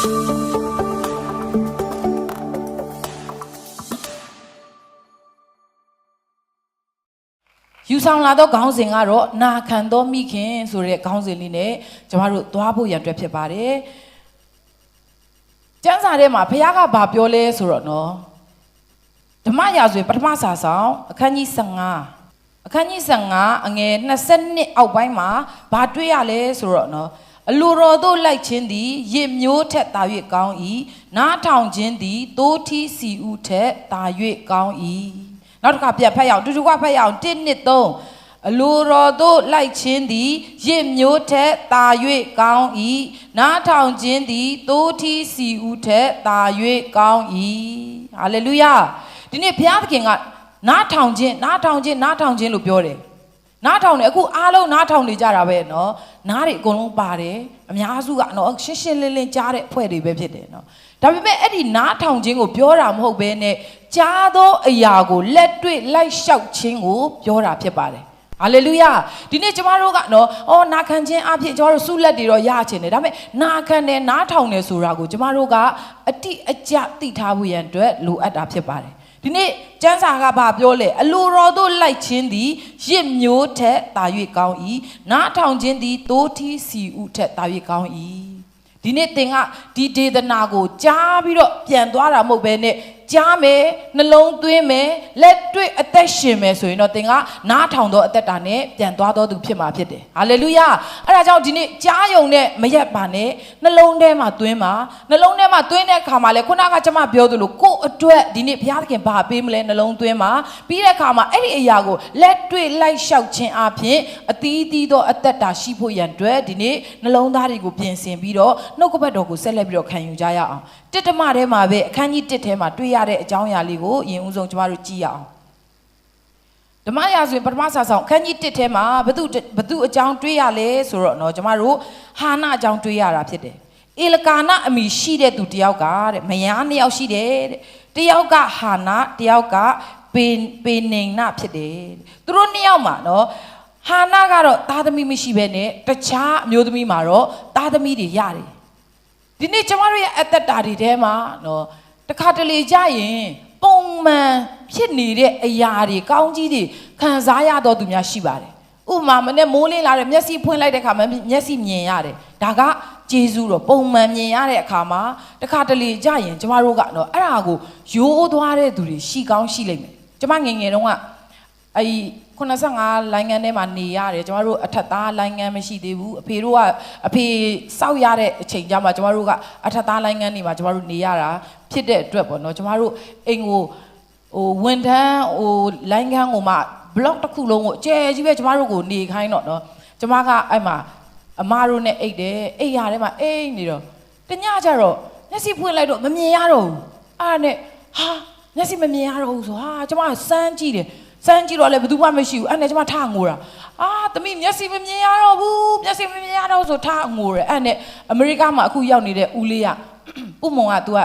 ယူဆောင်လာသောခေါင်းစဉ်ကတော့နာခံသောမိခင်ဆိုတဲ့ခေါင်းစဉ်လေးနဲ့ကျမတို့သွားဖို့ရန်အတွက်ဖြစ်ပါတယ်။ကျမ်းစာထဲမှာဘုရားကဘာပြောလဲဆိုတော့နော်ဓမ္မရာဇဝင်ပထမစာဆောင်အခန်းကြီး15အခန်းကြီး15အငယ်22အောက်ပိုင်းမှာဘာတွေ့ရလဲဆိုတော့နော် အလိုတော်တို့လိုက်ခြင်းသည်ရစ်မျိုးထက်သာ၍ကောင်း၏နားထောင်ခြင်းသည်တိုးထီးစီဥထက်သာ၍ကောင်း၏နောက်တစ်ခါပြတ်ဖတ်ရအောင်တူတူကဖတ်ရအောင်1နှစ်3အလိုတော်တို့လိုက်ခြင်းသည်ရစ်မျိုးထက်သာ၍ကောင်း၏နားထောင်ခြင်းသည်တိုးထီးစီဥထက်သာ၍ကောင်း၏ဟာလေလုယာဒီနေ့ဘုရားသခင်ကနားထောင်ခြင်းနားထောင်ခြင်းနားထောင်ခြင်းလို့ပြောတယ် နားထောင်တယ်အခုအားလုံးနားထောင်နေကြတာပဲเนาะနားတွေအကုန်လုံးပါတယ်အများစုကเนาะရှင်းရှင်းလင်းလင်းကြားတဲ့အဖွဲ့တွေပဲဖြစ်တယ်เนาะဒါပေမဲ့အဲ့ဒီနားထောင်ခြင်းကိုပြောတာမဟုတ်ဘဲနဲ့ကြားသောအရာကိုလက်တွေ့လိုက်လျှောက်ခြင်းကိုပြောတာဖြစ်ပါတယ်ဟာလေလုယာဒီနေ့ကျမတို့ကနော်အော်နာခံခြင်းအဖြစ်ကျမတို့ဆုလက်တွေတော့ရချင်တယ်ဒါပေမဲ့နာခံတယ်နားထောင်တယ်ဆိုတာကိုကျမတို့ကအတိအကျသိထားဖို့ရန်အတွက်လိုအပ်တာဖြစ်ပါတယ် ဒီနေ့ကျမ်းစာကဘာပြောလဲအလိုတော်တို့လိုက်ခြင်းသည်ရစ်မျိုးထက်တာ၍ကောင်း၏နားထောင်ခြင်းသည်တိုးထီးစီဥထက်တာ၍ကောင်း၏ဒီနေ့သင်ကဒီဒေသနာကိုကြားပြီးတော့ပြန်သွားတာမဟုတ်ဘဲနဲ့ ကြားမယ်နှလုံးသွင်းမယ်လက်တွေ့အသက်ရှင်မယ်ဆိုရင်တော့သင်ကနားထောင်တော့အသက်တာနဲ့ပြန်သွားတော့သူဖြစ်မှာဖြစ်တယ်ဟာလေလုယာအဲ့ဒါကြောင့်ဒီနေ့ကြားယုံနဲ့မရက်ပါနဲ့နှလုံးထဲမှာသွင်းပါနှလုံးထဲမှာသွင်းတဲ့အခါမှာလေခုနကကျွန်မပြောသလိုကိုယ့်အတွက်ဒီနေ့ဘုရားသခင်ဘာပေးမလဲနှလုံးသွင်းပါပြီးတဲ့အခါမှာအဲ့ဒီအရာကိုလက်တွေ့လိုက်လျှောက်ခြင်းအပြင်အသီးသီးသောအသက်တာရှိဖို့ရန်အတွက်ဒီနေ့နှလုံးသားတွေကိုပြင်ဆင်ပြီးတော့နှုတ်ကပတ်တော်ကိုဆက်လက်ပြီးတော့ခံယူကြရအောင်တစ်တမထဲမှာပဲအခန်းကြီး1ထဲမှာတွေ့ရတဲ့အကြောင်းအရာလေးကိုအရင်ဦးဆုံးကျမတို့ကြည့်ရအောင်ဓမ္မရာဇဝင်ပထမစာဆောင်အခန်းကြီး1ထဲမှာဘသူဘသူအကြောင်းတွေ့ရလဲဆိုတော့เนาะကျမတို့ဟာနာအကြောင်းတွေ့ရတာဖြစ်တယ်အေလကာနအမိရှိတဲ့သူတယောက်ကတဲ့မယားနှစ်ယောက်ရှိတယ်တဲ့တယောက်ကဟာနာတယောက်ကပေပေနိန်နဖြစ်တယ်တဲ့သူတို့နှစ်ယောက်မှာเนาะဟာနာကတော့သားသမီးမရှိဘဲနဲ့တခြားအမျိုးသမီးမှာတော့သားသမီးတွေရတယ် ဒီနေ့ကျမတို့ရဲ့အသက်တာတွေထဲမှာနော်တခါတလေကြရင်ပုံမှန်ဖြစ်နေတဲ့အရာတွေကောင်းကြီးတွေခံစားရတော့သူများရှိပါတယ်ဥပမာမနဲ့မိုးလင်းလာတဲ့မျက်စိဖွင့်လိုက်တဲ့အခါမှာမျက်စိမြင်ရတယ်ဒါကဂျေဇုတော့ပုံမှန်မြင်ရတဲ့အခါမှာတခါတလေကြရင်ကျမတို့ကနော်အဲ့ဒါကိုရိုးသွားတဲ့သူတွေရှိကောင်းရှိလိမ့်မယ်ကျမငယ်ငယ်တုန်းကအဲ့ဒီ 85လိုင်းငန်းထဲမှာနေရတယ်ကျမတို့အထက်သားလိုင်းငန်းမရှိသေးဘူးအဖေတို့ကအဖေစောက်ရတဲ့အချိန်ကျမှကျမတို့ကအထက်သားလိုင်းငန်းနေမှာကျမတို့နေရတာဖြစ်တဲ့အတွက်ပေါ့နော်ကျမတို့အိမ်ကိုဟိုဝန်ထမ်းဟိုလိုင်းငန်းကိုမှဘလော့တစ်ခုလုံးကိုအကျယ်ကြီးပဲကျမတို့ကိုနေခိုင်းတော့နော်ကျမကအဲ့မှာအမတို့နဲ့အိတ်တယ်အိတ်ရထဲမှာအိတ်နေတော့တညကျတော့မျက်စိဖွင့်လိုက်တော့မမြင်ရတော့ဘူးအဲ့ဒါနဲ့ဟာမျက်စိမမြင်ရတော့ဘူးဆိုဟာကျမကစမ်းကြည့်တယ် စမ်းကြည့်တော့လည်းဘယ်သူမှမရှိဘူးအဲ့နဲ့ကျမထငိုတာအာသမီးမျက်စိမမြင်ရတော့ဘူးမျက်စိမမြင်ရတော့ဆိုထငိုတယ်အဲ့နဲ့အမေရိကမှာအခုရောက်နေတဲ့ဦးလေးကဥမုံက तू က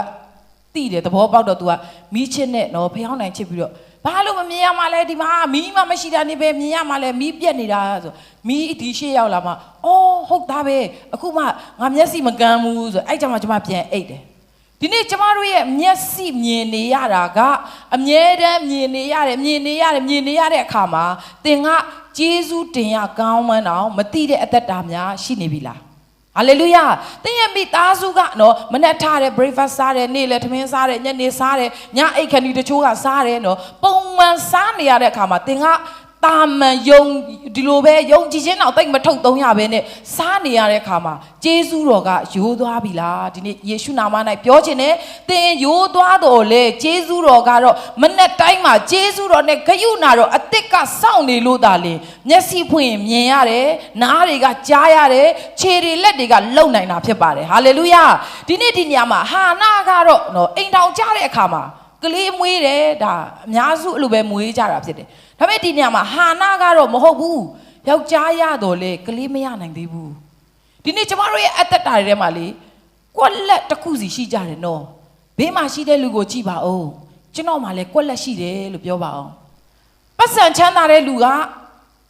တိတယ်သဘောပေါက်တော့ तू ကမီးချစ်နဲ့နော်ဖျောင်းနိုင်ချစ်ပြီးတော့ဘာလို့မမြင်ရမှာလဲဒီမှာမီးမမရှိတာနေပဲမြင်ရမှာလဲမီးပြက်နေတာဆိုမီးဒီရှေ့ရောက်လာမှာအော်ဟုတ်သားပဲအခုမှငါမျက်စိမကန်းဘူးဆိုအဲ့ကြမှာကျမပြန်အိတ်တယ် ဒီနေ့ကျမတို့ရဲ့မျက်စိမြင်နေရတာကအမြဲတမ်းမြင်နေရတယ်မြင်နေရတယ်မြင်နေရတဲ့အခါမှာသင်ကဂျေဇုတင်ရကောင်းမှန်းတော့မသိတဲ့အသက်တာများရှိနေပြီလားဟာလေလုယာသင်ရဲ့မိသားစုကနော်မနဲ့ထားတယ် breakfast စားတယ်နေ့လည်းထမင်းစားတယ်ညနေစားတယ်ညအိတ်ခဏီတချို့ကစားတယ်နော်ပုံမှန်စားနေရတဲ့အခါမှာသင်က တာမန်ယုံဒီလိုပဲယုံကြည်ခြင်းတော့တိတ်မထုတ်သုံးရပဲနဲ့စားနေရတဲ့အခါမှာဂျေဇုတော်ကယိုးသွားပြီလားဒီနေ့ယေရှုနာမ၌ပြောခြင်းနဲ့သင်ယိုးသွားတော်လေဂျေဇုတော်ကတော့မနဲ့တိုင်းမှာဂျေဇုတော်နဲ့ဂယုနာတော်အစ်စ်ကစောင့်နေလို့သာလေမျက်စိဖွင့်ရင်မြင်ရတယ်နားတွေကကြားရတယ်ခြေတွေလက်တွေကလုံနိုင်တာဖြစ်ပါတယ်ဟာလေလုယာဒီနေ့ဒီညမှာဟာနာကတော့နော်အိမ်တောင်ကြားတဲ့အခါမှာကလေးမွေးတယ်ဒါအများစုအဲ့လိုပဲမွေးကြတာဖြစ်တယ် ဒါပေမဲ့ဒီညမှာဟာနာကတော့မဟုတ်ဘူးယောက်ျားရတော့လေကလေးမရနိုင်သေးဘူးဒီနေ့ကျမတို့ရဲ့အသက်တာတွေထဲမှာလေကွက်လက်တစ်ခုစီရှိကြတယ်နော်ဘေးမှာရှိတဲ့လူကိုကြည့်ပါဦးကျွန်တော်မှလည်းကွက်လက်ရှိတယ်လို့ပြောပါအောင်ပတ်စံချမ်းသာတဲ့လူက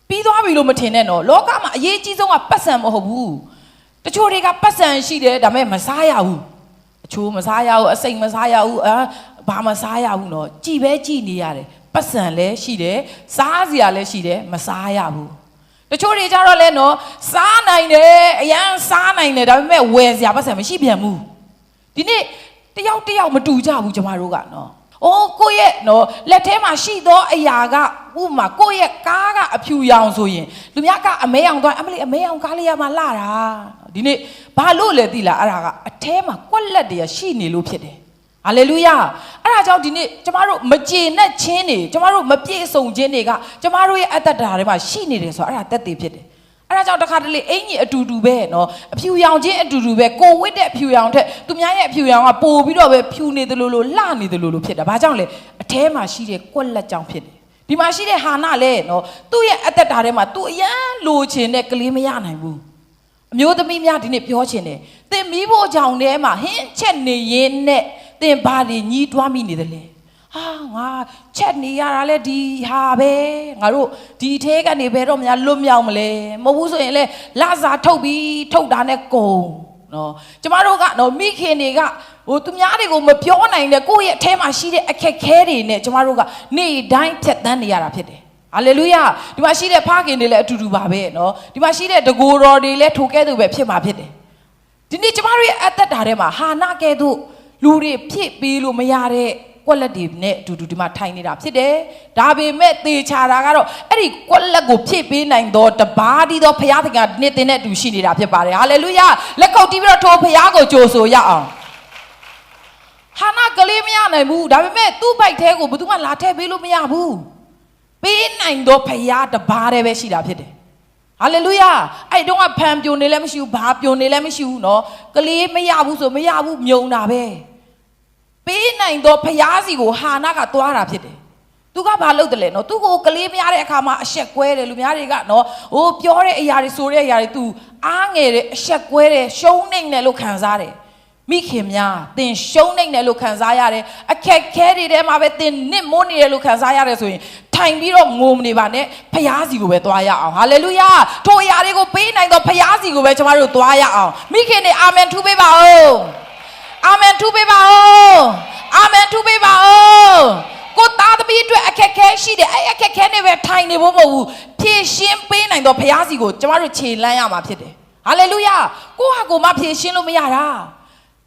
ပြီးသွားပြီလို့မထင်နဲ့နော်လောကမှာအရေးကြီးဆုံးကပတ်စံမဟုတ်ဘူးတချို့တွေကပတ်စံရှိတယ်ဒါပေမဲ့မစားရဘူးအချိုးမစားရဘူးအစိမ်မစားရဘူးအာဘာမစားရဘူးနော်ကြည်ပဲကြည်နေရတယ် ပတ်စံလည်းရှိတယ်စားစရာလည်းရှိတယ်မစားရဘူးတချို့တွေကြတော့လဲနော်စားနိုင်တယ်အရန်စားနိုင်တယ်ဒါပေမဲ့ဝယ်စရာပတ်စံမရှိပြန်ဘူးဒီနေ့တယောက်တယောက်မတူကြဘူးကျမတို့ကနော်အိုးကိုယ့်ရဲ့နော်လက်ထဲမှာရှိသောအရာကဥပမာကိုယ့်ရဲ့ကားကအဖြူရောင်ဆိုရင်လူများကအမဲအောင်သွားအမလေးအမဲအောင်ကားလေးရမှာလာတာဒီနေ့ဘာလို့လဲသိလားအဲ့ဒါကအထဲမှာကွက်လက်တွေကရှိနေလို့ဖြစ်တယ် ဟာလေလုယာအဲ့ဒါကြောင့်ဒီနေ့ကျမတို့မကျေနပ်ခြင်းတွေကျမတို့မပြေဆုံးခြင်းတွေကကျမတို့ရဲ့အတ္တဓာတ်တွေမှာရှိနေတယ်ဆိုတော့အဲ့ဒါတက်တည်ဖြစ်တယ်အဲ့ဒါကြောင့်တခါတလေအင်ကြီးအတူတူပဲနော်အဖြူရောင်ချင်းအတူတူပဲကိုဝစ်တဲ့အဖြူရောင်ထက်သူများရဲ့အဖြူရောင်ကပိုပြီးတော့ပဲဖြူနေသလိုလိုလှနေသလိုလိုဖြစ်တာဘာကြောင့်လဲအထဲမှာရှိတဲ့ကွက်လက်ကြောင့်ဖြစ်တယ်ဒီမှာရှိတဲ့ဟာနာလဲနော်သူ့ရဲ့အသက်တာထဲမှာသူအရန်လိုချင်တဲ့ကလေးမရနိုင်ဘူးအမျိုးသမီးများဒီနေ့ပြောချင်တယ်သင်မိဖို့ကြောင့်ထဲမှာဟင်းချက်နေရင်းနဲ့ သင်ဘာတွေညီးတွားမိနေတယ်လဲ။ဟာငါချက်နေရတာလဲဒီဟာပဲငါတို့ဒီထဲကနေဘယ်တော့မှလွတ်မြောက်မလဲမဟုတ်ဘူးဆိုရင်လဲလာစာထုတ်ပြီးထုတ်တာနဲ့ကုန်နော်ကျမတို့ကနော်မိခင်တွေကဟိုသူများတွေကိုမပြောနိုင်တဲ့ကိုယ့်ရဲ့အထဲမှာရှိတဲ့အခက်ခဲတွေနဲ့ကျမတို့ကနေ့တိုင်းဖြတ်သန်းနေရတာဖြစ်တယ်ဟာလေလုယာဒီမှာရှိတဲ့ဖခင်တွေလည်းအတူတူပါပဲเนาะဒီမှာရှိတဲ့တကိုယ်တော်တွေလည်းထိုကဲ့သို့ပဲဖြစ်မှာဖြစ်တယ်ဒီနေ့ကျမတို့ရဲ့အသက်တာထဲမှာဟာနာကဲ့သို့ လူတွေဖြစ်ပြီးလို့မရတဲ့ကွက်လက်တွေနဲ့အတူတူဒီမှာထိုင်နေတာဖြစ်တယ်ဒါပေမဲ့သေချာတာကတော့အဲ့ဒီကွက်လက်ကိုဖြစ်ပေးနိုင်သောတပါးဒီသောဘုရားသခင်ကနေ့တင်တဲ့အတူရှိနေတာဖြစ်ပါတယ်ဟာလေလုယာလက်ကုပ်တီးပြီးတော့ထိုဘုရားကိုကြိုဆိုရအောင် ဟာနာကလေးမရနိုင်ဘူးဒါပေမဲ့သူ့ဘိုက်ထဲကိုဘယ်သူမှလာထည့်ပေးလို့မရဘူးပေးနိုင်တော့ဖယားတပါးတည်းပဲရှိတာဖြစ်တယ်ဟာလေလုယာအဲ့တုန်းကဖန်ပြိုနေလည်းမရှိဘူးဘာပြိုနေလည်းမရှိဘူးเนาะကလေးမရဘူးဆိုမရဘူးမြုံတာပဲ ပေးနိုင်တော့ဖယားစီကိုဟာနာကသွားတာဖြစ်တယ်သူကဘာလုပ်တယ်လဲနော်သူကိုကလေးမရတဲ့အခါမှာအဆက်ကွဲတယ်လူများတွေကနော်ဟိုပြောတဲ့အရာတွေဆိုတဲ့အရာတွေ तू အားငယ်တယ်အဆက်ကွဲတယ်ရှုံးနေတယ်လို့ခံစားတယ်မိခင်များသင်ရှုံးနေတယ်လို့ခံစားရတယ်အခက်ခဲတွေထဲမှာပဲသင်နစ်မိုးနေတယ်လို့ခံစားရတယ်ဆိုရင်ထိုင်ပြီးတော့ငိုမနေပါနဲ့ဖယားစီကိုပဲသွားရအောင်ဟာလေလုယာထိုအရာတွေကိုပေးနိုင်တော့ဖယားစီကိုပဲကျမတို့သွားရအောင်မိခင်တွေအာမင်ထူပေးပါဦး အာမင်ထူပေးပါဦးအာမင်ထူပေးပါဦးကိုသားသမီးအတွက်အခက်ခဲရှိတယ်အဲ့အခက်ခဲနေပဲထိုင်နေဖို့မဟုတ်ဘူးဖြည့်ရှင်းပေးနိုင်တော့ဖယားစီကိုကျမတို့ခြေလန်းရမှာဖြစ်တယ်ဟာလေလုယာကိုဟာကိုမဖြည့်ရှင်းလို့မရတာ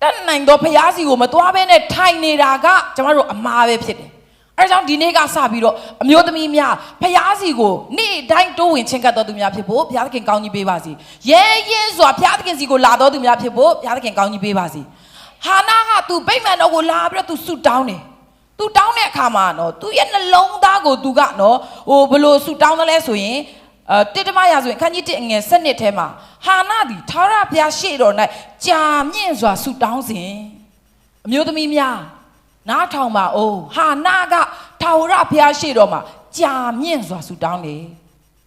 တတ်နိုင်တော့ဖျားစီကိုမသွားဘဲနဲ့ထိုင်နေတာကကျမတို့အမှားပဲဖြစ်တယ်။အဲဒါကြောင့်ဒီနေ့ကစပြီးတော့အမျိုးသမီးများဖျားစီကိုနေ့တိုင်းတိုးဝင်ချင်းကပ်တော်သူများဖြစ်ဖို့ဘုရားသခင်ကောင်းကြီးပေးပါစေ။ရဲရဲစွာဘုရားသခင်စီကိုလာတော်သူများဖြစ်ဖို့ဘုရားသခင်ကောင်းကြီးပေးပါစေ။ ဟာနာကသူဗိမာန်တော်ကိုလာပြီးတော့သူဆူတောင်းတယ်သူတောင်းတဲ့အခါမှာနော်သူရဲ့နှလုံးသားကိုသူကနော်ဟိုဘလို့ဆူတောင်းတယ်လဲဆိုရင်အဲတိတမရဆိုရင်ခန်းကြီးတအငယ်၁၂ထဲမှာဟာနာသည်ထာဝရဘုရားရှေ့တော်၌ကြာမြင့်စွာဆူတောင်းစဉ်အမျိုးသမီးများနားထောင်ပါအိုးဟာနာကထာဝရဘုရားရှေ့တော်မှာကြာမြင့်စွာဆူတောင်းတယ်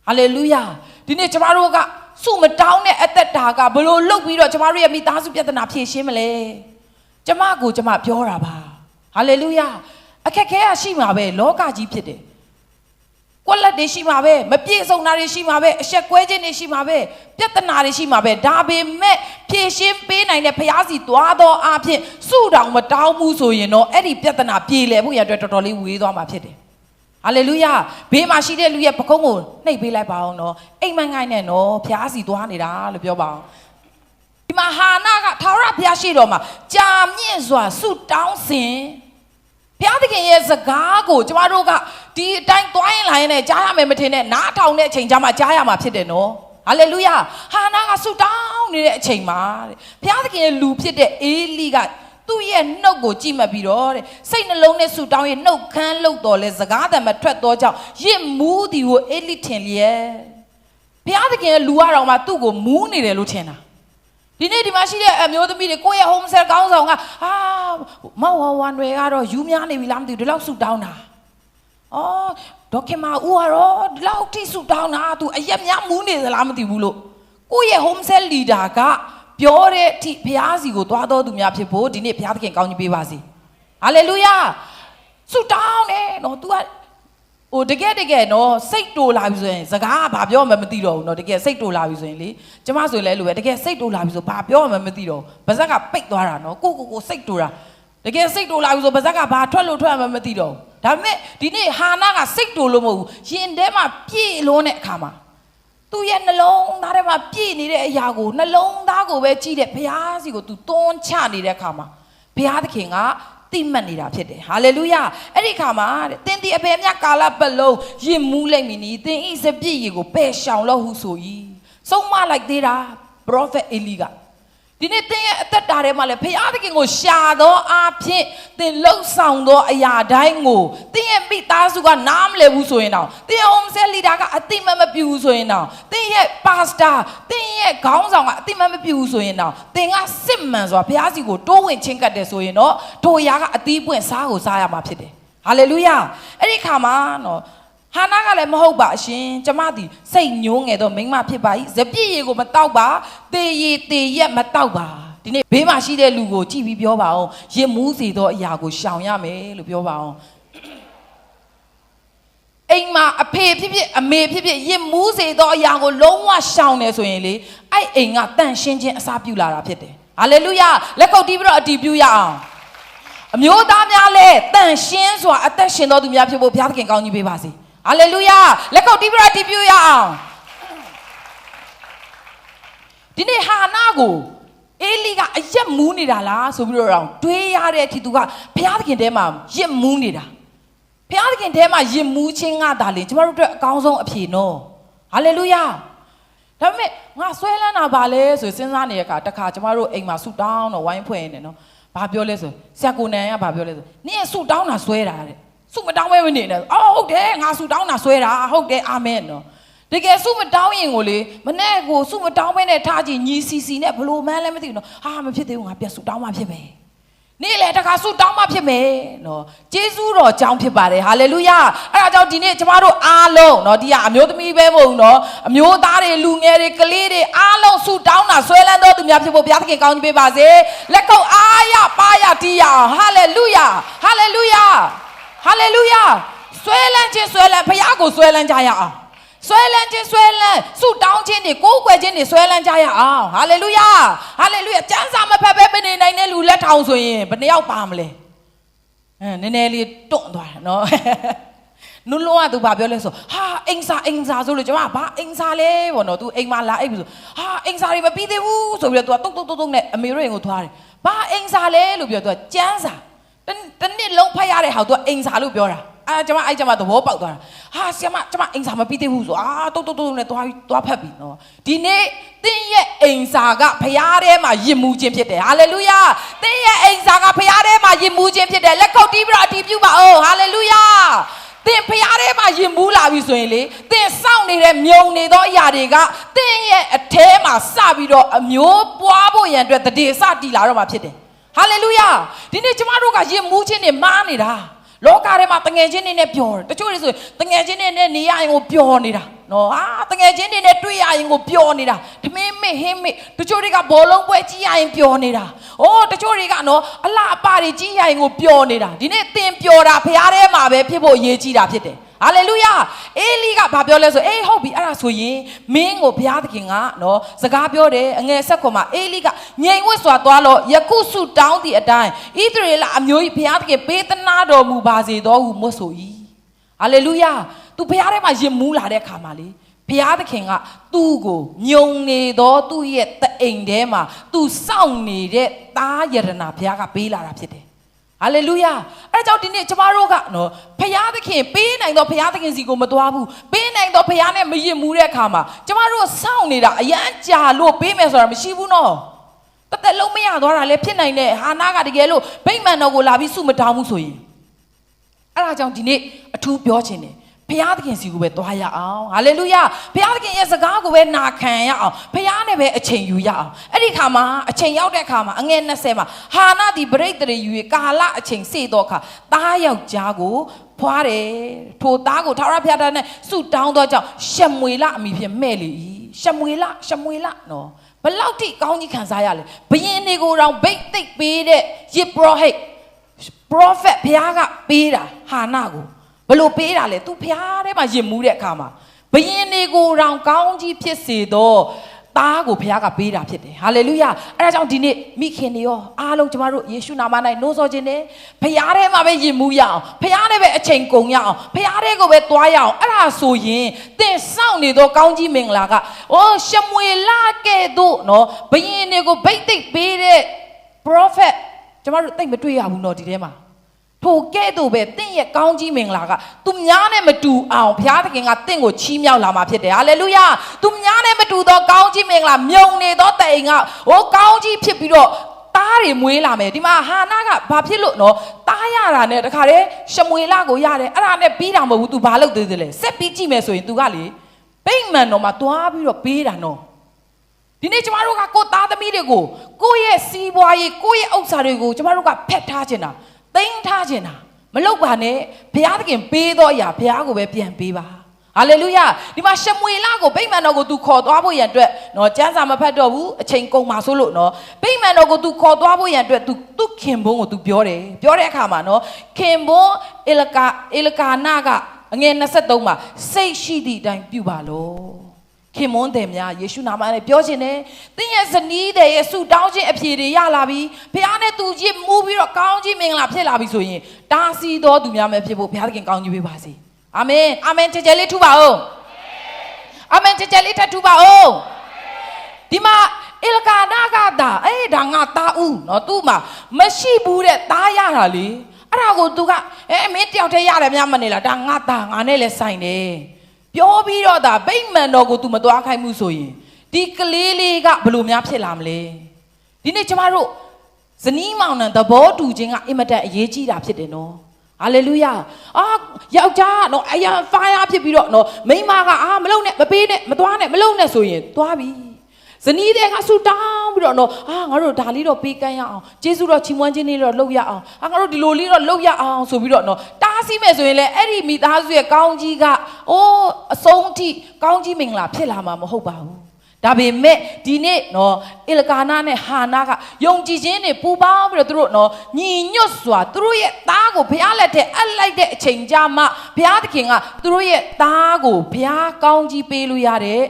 ဟာလေလုယာဒီနေ့ကျမတို့ကဆုမတောင်းတဲ့အသက်တာကဘလို့လုတ်ပြီးတော့ကျမတို့ရဲ့မိသားစုပြဿနာဖြေရှင်းမလဲ ကျမကိုကျမပြောတာပါဟာလေလုယာအခက်ခဲရရှိမှာပဲလောကကြီးဖြစ်တယ်ကွက်လက်တွေရှိမှာပဲမပြည့်စုံတာတွေရှိမှာပဲအဆက်ကွဲခြင်းတွေရှိမှာပဲပြဿနာတွေရှိမှာပဲဒါပေမဲ့ဖြည့်ရှင်းပေးနိုင်တဲ့ဖျားစီသွားသောအဖြစ်စုတောင်မတောင်းဘူးဆိုရင်တော့အဲ့ဒီပြဿနာပြေလည်ဖို့ရအတွက်တော်တော်လေးဝေးသွားမှာဖြစ်တယ်ဟာလေလုယာဘေးမှာရှိတဲ့လူရဲ့ပကုံးကိုနှိပ်ပေးလိုက်ပါအောင်နော်အိမ်မငိုင်းနဲ့နော်ဖျားစီသွားနေတာလို့ပြောပါအောင် ဒီမှာဟာနာကထာဝရဘုရားရှိတော်မှာကြာမြင့်စွာဆုတောင်းစဉ်ဘုရားသခင်ရဲ့စကားကိုကျမတို့ကဒီအတိုင်းသွားရင်လာရင်လည်းကြားရမယ်မထင်နဲ့နားထောင်တဲ့အချိန်ကျမှကြားရမှာဖြစ်တယ်နော်ဟာလေလုယာဟာနာကဆူတောင်းနေတဲ့အချိန်မှာတဲ့ဘုရားသခင်ရဲ့လူဖြစ်တဲ့အေလိကသူ့ရဲ့နှုတ်ကိုကြည့်မှတ်ပြီးတော့တဲ့စိတ်နှလုံးနဲ့ဆူတောင်းရဲ့နှုတ်ခမ်းလှုပ်တော်လဲစကားတံမထွက်တော့ကြောင့်ရစ်မူးသည်ကိုအေလိထင်လျက်ဘုရားသခင်ရဲ့လူရတော်မှာသူ့ကိုမူးနေတယ်လို့ထင်တာ ဒီနေ့ဒီမှာရှိတဲ့အမျိုးသမီးတွေကိုယ့်ရဲ့ home cell ကောင်းဆောင်ကအာမောင်ဝဝန်တွေကတော့ယူများနေပြီလားမသိဘူးဒီလောက်ဆူတောင်းတာ။အော်ဒေါက်ခင်မဦးကတော့ဒီလောက်ထိဆူတောင်းတာ तू အရက်များမူးနေသလားမသိဘူးလို့ကိုယ့်ရဲ့ home cell leader ကပြောတဲ့အထိဘုရားစီကိုသွားတော်သူများဖြစ်ဖို့ဒီနေ့ဘုရားသခင်ကောင်းကြီးပေးပါစေ။ဟာလေလုယာဆူတောင်းတယ်နော် तू က ဟိုတကယ်တကယ်နော်စိတ်တူလာပြီဆိုရင်စကားကဘာပြောမှမသိတော့ဘူးနော်တကယ်စိတ်တူလာပြီဆိုရင်လေကျမဆိုရင်လည်းအဲ့လိုပဲတကယ်စိတ်တူလာပြီဆိုဘာပြောမှမသိတော့ဘူးပါဇက်ကပိတ်သွားတာနော်ကိုကိုကိုစိတ်တူတာတကယ်စိတ်တူလာပြီဆိုပါဇက်ကဘာထွက်လို့ထွက်မှမသိတော့ဘူးဒါပေမဲ့ဒီနေ့ဟာနာကစိတ်တူလို့မဟုတ်ဘူးရင်ထဲမှာပြည့်လုံးတဲ့အခါမှာသူ့ရဲ့နှလုံးသားထဲမှာပြည့်နေတဲ့အရာကိုနှလုံးသားကိုပဲကြည့်တဲ့ဘုရားစီကို तू တွန်းချနေတဲ့အခါမှာဘုရားသခင်က တိမှတ်နေတာဖြစ်တယ်ဟာလေလုယာအဲ့ဒီခါမှာတဲ့သင်ဒီအဘယ်မြတ်ကာလပတ်လုံးရင်မူးလိုက်မည်နီသင်ဤစပြည့်ရီကိုပယ်ရှောင်လို့ဟုဆို၏ဆုံးမလိုက်သေးတာ prophet အေလီက ဒီနေ့သင်ရဲ့အသက်တာထဲမှာလည်းဖခင်သခင်ကိုရှာသောအားဖြင့်သင်လှုပ်ဆောင်သောအရာတိုင်းကိုသင်ရဲ့မိသားစုကနားမလည်ဘူးဆိုရင်တော့သင်ရဲ့ home cell leader ကအတိမတ်မပြူဘူးဆိုရင်တော့သင်ရဲ့ pastor သင်ရဲ့ခေါင်းဆောင်ကအတိမတ်မပြူဘူးဆိုရင်တော့သင်ကစစ်မှန်စွာဘုရားစီကိုတိုးဝင်ချင်းကပ်တယ်ဆိုရင်တော့ထိုအရာကအသီးပွင့်စားကိုစားရမှာဖြစ်တယ်ဟာလေလုယာအဲ့ဒီခါမှာနော် ဟာနာကလည်းမဟုတ်ပါအရှင်ကျမသည်စိတ်ညိုးငယ်တော့မိန်းမဖြစ်ပါ၏ဇပြည့်ရီကိုမတောက်ပါတေရီတေရက်မတောက်ပါဒီနေ့ဘေးမှာရှိတဲ့လူကိုကြည့်ပြီးပြောပါအောင်ရင်မူးစေသောအရာကိုရှောင်ရမယ်လို့ပြောပါအောင်အိမ်မှာအဖေဖြစ်ဖြစ်အမေဖြစ်ဖြစ်ရင်မူးစေသောအရာကိုလုံးဝရှောင်တယ်ဆိုရင်လေအဲ့အိမ်ကတန့်ရှင်းခြင်းအစာပြုလာတာဖြစ်တယ်ဟာလေလုယာလက်ကုပ်တီးပြီးတော့အတီးပြုရအောင်အမျိုးသားများလည်းတန်ရှင်းစွာအသက်ရှင်တော်သူများဖြစ်ဖို့ဘုရားသခင်ကောင်းကြီးပေးပါစေ။ ဟာလေလုယာလက်ကုပ်တီးပြရတီးပြရအောင်။ဒီနေ့ဟာနာကိုအေလီကအရက်မူးနေတာလားဆိုပြီးတော့တွေးရတဲ့အထိသူကဘုရားသခင်ထဲမှာရက်မူးနေတာ။ဘုရားသခင်ထဲမှာရက်မူးခြင်းကဒါလေကျမတို့အတွက်အကောင်းဆုံးအဖြေနော်။ဟာလေလုယာဒါပေမဲ့ငါဆွဲလန်းတာပါလဲဆိုစဉ်းစားနေတဲ့အခါတခါကျမတို့အိမ်မှာဆူတောင်းတော့ဝိုင်းဖွဲ့နေတယ်နော်။ဘာပြောလဲဆိုဆရာကိုနန်ကဘာပြောလဲဆိုနင်းဆူတောင်းတာဆွဲတာတဲ့။ ဆူမတောင်းမဲမနေနဲ့။အော်ဟုတ်တယ်ငါဆူတောင်းတာဆွဲတာဟုတ်တယ်အာမင်နော်။တကယ်ဆူမတောင်းရင်ကိုလေမနဲ့ကိုဆူမတောင်းမဲနဲ့ထားကြည့်ညီစီစီနဲ့ဘလို့မှန်းလည်းမသိဘူးနော်။ဟာမဖြစ်သေးဘူးငါပြတ်ဆူတောင်းမှဖြစ်မယ်။နေ့လေတခါဆူတောင်းမှဖြစ်မယ်နော်။ဂျေဇူးတော်ကြောင်းဖြစ်ပါတယ်ဟာလေလုယာ။အဲ့ဒါကြောင့်ဒီနေ့ကျမတို့အားလုံးနော်ဒီကအမျိုးသမီးပဲမဟုတ်ဘူးနော်။အမျိုးသားတွေလူငယ်တွေကလေးတွေအားလုံးဆူတောင်းတာဆွဲလန်းတော်သူများဖြစ်ဖို့ဘုရားသခင်ကောင်းကြီးပေးပါစေ။လက်ကုပ်အားရပါရတီးရအောင်ဟာလေလုယာ။ဟာလေလုယာ။ ဟာလေလုယာ။ဆွဲလန်းခြင်းဆွဲလန်းဘုရားကိုဆွဲလန်းကြရအောင်။ဆွဲလန်းခြင်းဆွဲလန်းဆုတောင်းခြင်းတွေကိုးကွယ်ခြင်းတွေဆွဲလန်းကြရအောင်ဟာလေလုယာဟာလေလုယာကျမ်းစာမဖတ်ဘဲမနေနိုင်တဲ့လူလက်ထောင်ဆိုရင်ဘယ်နှယောက်ပါမလဲအဲနည်းနည်းလေးတွန့်သွားတယ်နော်နုလုံးကသူဘာပြောလဲဆိုဟာအင်စာအင်စာဆိုလို့ကျွန်မဘာအင်စာလဲပေါ့နော် तू အိမ်မှာလာအိပ်ပြီဆိုဟာအင်စာတွေမပြီးသေးဘူးဆိုပြီးတော့ तू တုတ်တုတ်တုတ်နဲ့အမေတို့အိမ်ကိုသွားတယ်ဘာအင်စာလဲလို့ပြော तू ကျမ်းစာတစ် တစ်နှစ်လုံးဖတ်ရတဲ့ဟာ तू အင်စာလို့ပြောတာအာကျွန်မအဲ့ကျွန်မသဘောပေါက်သွားတာဟာဆီယမကျွန်မအိမ်စာမပြီးသေးဘူးဆိုအာတုတ်တုတ်တုတ်နဲ့သွားပြီးသွားဖတ်ပြီနော်ဒီနေ့သင်ရဲ့အိမ်စာကဖရားထဲမှာယဉ်မှုခြင်းဖြစ်တယ်ဟာလေလုယာသင်ရဲ့အိမ်စာကဖရားထဲမှာယဉ်မှုခြင်းဖြစ်တယ်လက်ခုပ်တီးပြီးတော့အတီးပြုပါအောင်ဟာလေလုယာသင်ဖရားထဲမှာယဉ်မှုလာပြီဆိုရင်လေသင်စောင့်နေတဲ့မြုံနေသောအရာတွေကသင်ရဲ့အထဲမှာစပြီးတော့အမျိုးပွားဖို့ရန်အတွက်တည်စတည်လာတော့မှာဖြစ်တယ် ဟာလေလုယာဒီနေ့ကျမတို့ကယဉ်မှုခြင်းနဲ့မားနေတာလောကထဲမှာတငယ်ချင်းတွေနဲ့ပျော်တယ်တချို့တွေဆိုတငယ်ချင်းတွေနဲ့နေရရင်ကိုပျော်နေတာ နော်ဟာတငယ်ချင်းတွေနဲ့တွေ့ရရင်ကိုပျော်နေတာဓမင်းမေဟင်းမေတချို့တွေကဘောလုံးပွဲကြီးရရင်ပျော်နေတာအိုးတချို့တွေကနော်အလှအပတွေကြီးရရင်ကိုပျော်နေတာဒီနေ့သင်ပျော်တာဖရားထဲမှာပဲဖြစ်ဖို့အရေးကြီးတာဖြစ်တယ်ဟာလေလုယာအေလီကဘာပြောလဲဆိုအေးဟုတ်ပြီအဲ့ဒါဆိုရင်မင်းကိုဘုရားသခင်ကနော်စကားပြောတယ်အငယ်ဆက်ခွန်မှာအေလီကငြိမ်ဝှက်စွာသွားလို့ယခုဆုတောင်းသည့်အတိုင်းဣသရေလအမျိုးကြီးဘုရားသခင်ပေးသနာတော်မူပါစေတော်ဟုမွတ်ဆို၏ဟာလေလုယာ သူဘုရားထဲမှာယဉ်မူးလာတဲ့အခါမှာလေဘုရားသခင်ကသူ့ကိုညုံနေသောသူ့ရဲ့တအိမ်ထဲမှာသူစောင့်နေတဲ့သားယရနာဘုရားကပေးလာတာဖြစ်တယ်ဟာလေလုယာအဲကြောင့်ဒီနေ့ကျမတို့ကနော်ဖရာသခင်ပေးနိုင်တော့ဖရာသခင်စီကိုမသွားဘူးပေးနိုင်တော့ဖရာနဲ့မရင်မှုတဲ့အခါမှာကျမတို့စောင့်နေတာအရန်ကြာလို့ပေးမယ်ဆိုတာမရှိဘူးနော်တသက်လုံးမရသွားတာလည်းဖြစ်နိုင်တယ်ဟာနာကတကယ်လို့ဗိမ္မာန်တော်ကိုလာပြီးစုမတောင်းဘူးဆိုရင်အဲဒါကြောင့်ဒီနေ့အထူးပြောချင်တယ် ဖရာသခင်စီကိုပဲသွားရအောင်ဟာလေလုယာဖရာသခင်ရဲ့စကားကိုပဲနာခံရအောင်ဖရာနဲ့ပဲအချိန်ယူရအောင်အဲ့ဒီခါမှာအချိန်ရောက်တဲ့ခါမှာအငယ်20မှာဟာနာဒီပရိတ်တရေယူရကာလအချိန်စေတော့ခါတားယောက်ျားကိုဖွားတယ်ထိုသားကိုထာဝရဘုရားသားနဲ့ဆုတောင်းတော့ကြောင့်ရှမွေလအမိဖြင့်မဲ့လေ၏ရှမွေလရှမွေလနော်ဘလောက်တိကောင်းကြီးခံစားရလဲဘယင်းတွေကိုတော့ဗိတ်သိပ်ပေးတဲ့ယေဘရဟိတ် prophet ဘုရားကပေးတာဟာနာကို ဘဘလို့ပေးတာလဲ तू ဖျားထဲမှာရင်မူးတဲ့အခါမှာဘယင်တွေကိုတောင်ကောင်းကြီးဖြစ်စေတော့သားကိုဖျားကပေးတာဖြစ်တယ်ဟာလေလုယာအဲဒါကြောင့်ဒီနေ့မိခင်တွေရောအားလုံးကျမတို့ယေရှုနာမ၌နှိုးဆော်ခြင်းနဲ့ဖျားထဲမှာပဲရင်မူးရအောင်ဖျားထဲပဲအချိန်ကုန်ရအောင်ဖျားထဲကိုပဲတွားရအောင်အဲ့ဒါဆိုရင်သင်စောင့်နေသောကောင်းကြီးမင်္ဂလာကအိုးရှမွေလာကဲ့သို့နော်ဘယင်တွေကိုဗိတ်သိက်ပေးတဲ့ prophet ကျမတို့တိတ်မတွေ့ရဘူးနော်ဒီထဲမှာ ထိုကဲ့သို့ပဲတင့်ရဲ့ကောင်းကြီးမင်္ဂလာကသူများနဲ့မတူအောင်ဘုရားသခင်ကတင့်ကိုချီးမြှောက်လာမှာဖြစ်တယ်ဟာလေလုယာသူများနဲ့မတူသောကောင်းကြီးမင်္ဂလာမြုံနေသောတိုင်ကဟိုကောင်းကြီးဖြစ်ပြီးတော့တားတွေမွေးလာမယ်ဒီမှာဟာနာကဘာဖြစ်လို့နော်တားရတာနဲ့တခါတည်းရှမွေလာကိုရတယ်အဲ့ဒါနဲ့ပြီးတာမဟုတ်ဘူး तू ဘာလုပ်သေးတယ်လဲဆက်ပြီးကြည့်မယ်ဆိုရင် तू ကလေပိတ်မှန်တော့မှသွားပြီးတော့ပေးတာနော်ဒီနေ့ကျမတို့ကကိုယ်သားသမီးတွေကိုကိုယ့်ရဲ့စီးပွားရေးကိုယ့်ရဲ့ဥစ္စာတွေကိုကျမတို့ကဖက်ထားခြင်းတာ သိမ်းထားခြင်းတာမလုပ်ပါနဲ့ဘုရားသခင်ပေးတော့အရာဘုရားကိုပဲပြန်ပေးပါဟာလေလုယာဒီမှာရှမွေလကိုဗိမ္မာန်တော်ကို तू ခေါ်သွားဖို့ရန်အတွက်နော်ကျမ်းစာမဖတ်တော့ဘူးအချိန်ကုန်ပါဆိုလို့နော်ဗိမ္မာန်တော်ကို तू ခေါ်သွားဖို့ရန်အတွက် तू သူ့ခင်ဘုန်းကို तू ပြောတယ်ပြောတဲ့အခါမှာနော်ခင်ဘုန်းအလကာအလကာနာကအငယ်23မှာစိတ်ရှိသည့်အတိုင်းပြုပါလို့ ခင်မွန်းတယ်များယေရှုနာမနဲ့ပြောခြင်းနဲ့သင်ရဲ့ဇနီးတဲ့ရဲ့ဆူတောင်းခြင်းအဖြေတွေရလာပြီဖခင်နဲ့သူကြီးမူးပြီးတော့ကောင်းခြင်းမင်္ဂလာဖြစ်လာပြီဆိုရင်တားဆီးတော်သူများမဲ့ဖြစ်ဖို့ဘုရားသခင်ကောင်းကြီးပေးပါစေအာမင်အာမင်ကြည်ကြဲလေးထူပါဦးအာမင်ကြည်ကြဲလေးထထူပါဦးဒီမှာအလကာနာကတာအေးဒါငါသားဦးနော်သူ့မှာမရှိဘူးတဲ့သားရတာလေအဲ့ဒါကိုသူကအဲအမင်းတယောက်တည်းရတယ်များမနေလားဒါငါသားငါနဲ့လည်းဆိုင်တယ် ပြောပြီးတော့ဒါဗိမ့်မှန်တော်ကို तू မသွားခိုင်းဘူးဆိုရင်ဒီကလေးလေးကဘယ်လိုများဖြစ်လာမလဲဒီနေ့ကျမတို့ဇနီးမောင်နှံသဘောတူခြင်းကအင်မတန်အရေးကြီးတာဖြစ်တယ်နော်ဟာလေလုယာအာယောက်ျားနော်အရာဖိုင်ယာဖြစ်ပြီးတော့နော်မိန်းမကအာမလုံနဲ့မပေးနဲ့မသွားနဲ့မလုံနဲ့ဆိုရင်သွားပြီ ဇနီးတဲ့ကဆူတောင်းပြီးတော့နော်အာငါတို့ဒါလေးတော့ပေးကမ်းရအောင်ကျေးဇူးတော်ချီးမွမ်းခြင်းလေးတော့လုပ်ရအောင်အာငါတို့ဒီလိုလေးတော့လုပ်ရအောင်ဆိုပြီးတော့နော်တားဆီးမယ်ဆိုရင်လည်းအဲ့ဒီမိသားစုရဲ့ကောင်းကြီးကအိုးအဆုံးအထိကောင်းကြီးမင်္ဂလာဖြစ်လာမှာမဟုတ်ပါဘူးဒါပေမဲ့ဒီနေ့နော်အလကာနာနဲ့ဟာနာကယုံကြည်ခြင်းနဲ့ပူပေါင်းပြီးတော့သူတို့နော်ညီညွတ်စွာသူတို့ရဲ့သားကိုဘုရားလက်ထက်အပ်လိုက်တဲ့အချိန်ကြမှာဘုရားသခင်ကသူတို့ရဲ့သားကိုဘုရားကောင်းကြီးပေးလို့ရတဲ့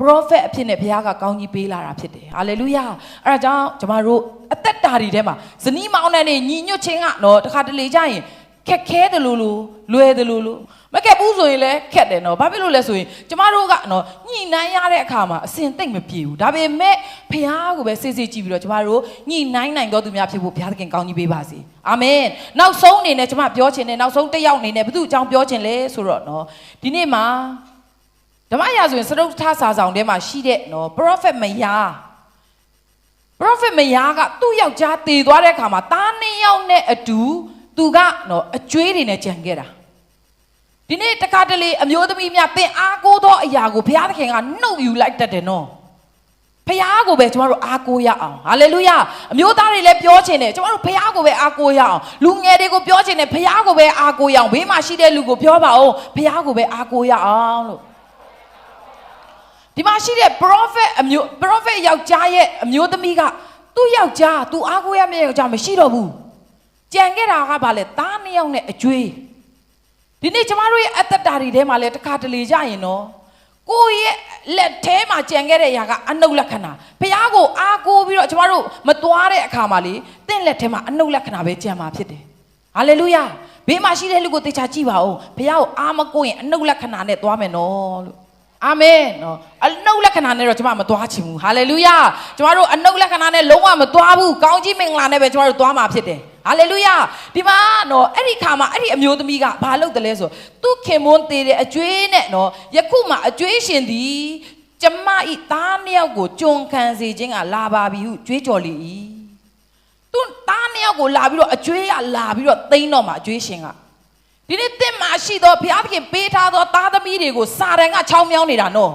prophet အဖြစ်နဲ့ဘုရားကကောင်းကြီးပေးလာတာဖြစ်တယ်ဟာလေလုယာအဲ့ဒါကြောင့်ကျမတို့အသက်တာတွေထဲမှာဇနီးမောင်နှံတွေညီညွတ်ခြင်းကနော်တခါတလေကြရင်ခက်ခဲတယ်လို့လို့လွယ်တယ်လို့လို့မခက်ဘူးဆိုရင်လည်းခက်တယ်နော်ဘာဖြစ်လို့လဲဆိုရင်ကျမတို့ကနော်ညှိနှိုင်းရတဲ့အခါမှာအစင်သိမ့်မပြေဘူးဒါပေမဲ့ဘုရားကိုပဲစိတ်စိတ်ကြည့်ပြီးတော့ကျမတို့ညှိနှိုင်းနိုင်တော်သူများဖြစ်ဖို့ဘုရားသခင်ကောင်းကြီးပေးပါစေအာမင်နောက်ဆုံးအနေနဲ့ကျမပြောချင်တယ်နောက်ဆုံးတစ်ယောက်အနေနဲ့ဘု து အကြောင်းပြောချင်လဲဆိုတော့နော်ဒီနေ့မှာ ဓမ္မရာဆိုရင်စရုပ်ထစာဆောင်ထဲမှာရှိတဲ့နော် prophet မယား prophet မယားကသူ့ယောက်ျားတည်သွားတဲ့အခါမှာတားနှစ်ယောက်နဲ့အတူသူကနော်အကျွေးတွေနဲ့ကြံခဲ့တာဒီနေ့တခါတလေအမျိုးသမီးများသင်အားကိုးသောအရာကိုဘုရားသခင်ကနှုတ်ယူလိုက်တတ်တယ်နော်ဖះကိုပဲကျမတို့အားကိုးရအောင်ဟာလေလုယာအမျိုးသားတွေလည်းပြောချင်တယ်ကျမတို့ဖះကိုပဲအားကိုးရအောင်လူငယ်တွေကိုပြောချင်တယ်ဖះကိုပဲအားကိုးရအောင်ဘေးမှာရှိတဲ့လူကိုပြောပါဦးဖះကိုပဲအားကိုးရအောင်လို့ ဒီမှာရှိတဲ့ prophet အမျိုး prophet ယောက်ျားရဲ့အမျိုးသမီးကသူ့ယောက်ျားသူအားကိုးရမယ့်ယောက်ျားမရှိတော့ဘူးကြံခဲ့တာကဘာလဲသားနှစ်ယောက်နဲ့အကျွေးဒီနေ့ကျမတို့ရဲ့အသက်တာတွေထဲမှာလဲတစ်ခါတလေကြရင်နော်ကိုယ့်ရဲ့လက်ထဲမှာကြံခဲ့တဲ့အရာကအနုလက္ခဏာဘုရားကိုအားကိုးပြီးတော့ကျမတို့မသွားတဲ့အခါမှာလေတင့်လက်ထဲမှာအနုလက္ခဏာပဲကြံမှာဖြစ်တယ်ဟာလေလုယာဘေးမှာရှိတဲ့လူကိုသေချာကြည့်ပါဦးဘုရားကိုအားမကိုးရင်အနုလက္ခဏာနဲ့သွားမယ်နော်လို့ အာမင်နော်အနှုတ်လက္ခဏာနဲ့တော့ကျွန်မမသွားချင်ဘူးဟာလေလုယာကျွန်တော်တို့အနှုတ်လက္ခဏာနဲ့လုံးဝမသွားဘူးကောင်းကြီးမင်္ဂလာနဲ့ပဲကျွန်တော်တို့သွားမှာဖြစ်တယ်ဟာလေလုယာဒီမှာနော်အဲ့ဒီခါမှာအဲ့ဒီအမျိုးသမီးကဘာလုပ်တယ်လဲဆိုသူခင်မွန်းသေးတဲ့အကျွေးနဲ့နော်ယခုမှအကျွေးရှင်သည်ကျမဤသားနှစ်ယောက်ကိုကြုံခံစေခြင်းကလာပါပြီဟုကြွေးကြော်လေ၏သူသားနှစ်ယောက်ကိုလာပြီးတော့အကျွေးကလာပြီးတော့သိမ်းတော့မှအကျွေးရှင်က ဒီနေ့တင့်မှာရှိသောဘုရားသခင်ပေးထားသောသားသမီးတွေကိုစာတန်ကချောင်းမြောင်းနေတာနော်